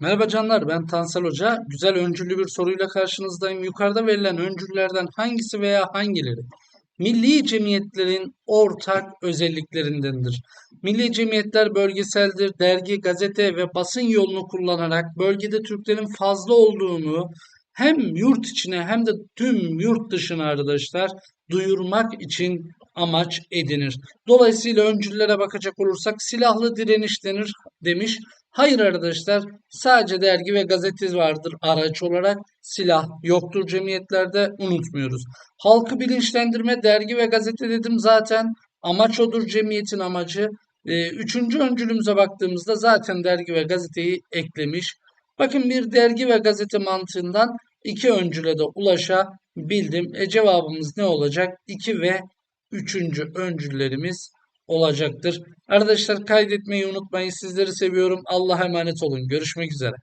Merhaba canlar, ben Tansel Hoca. Güzel öncüllü bir soruyla karşınızdayım. Yukarıda verilen öncüllerden hangisi veya hangileri milli cemiyetlerin ortak özelliklerindendir? Milli cemiyetler bölgeseldir. Dergi, gazete ve basın yolunu kullanarak bölgede Türklerin fazla olduğunu hem yurt içine hem de tüm yurt dışına arkadaşlar duyurmak için amaç edinir. Dolayısıyla öncüllere bakacak olursak silahlı direniş denir demiş. Hayır arkadaşlar sadece dergi ve gazete vardır araç olarak silah yoktur cemiyetlerde unutmuyoruz. Halkı bilinçlendirme dergi ve gazete dedim zaten amaç odur cemiyetin amacı. Ee, üçüncü öncülümüze baktığımızda zaten dergi ve gazeteyi eklemiş. Bakın bir dergi ve gazete mantığından iki öncüle de ulaşabildim. E cevabımız ne olacak? 2 ve üçüncü öncüllerimiz olacaktır. Arkadaşlar kaydetmeyi unutmayın. Sizleri seviyorum. Allah'a emanet olun. Görüşmek üzere.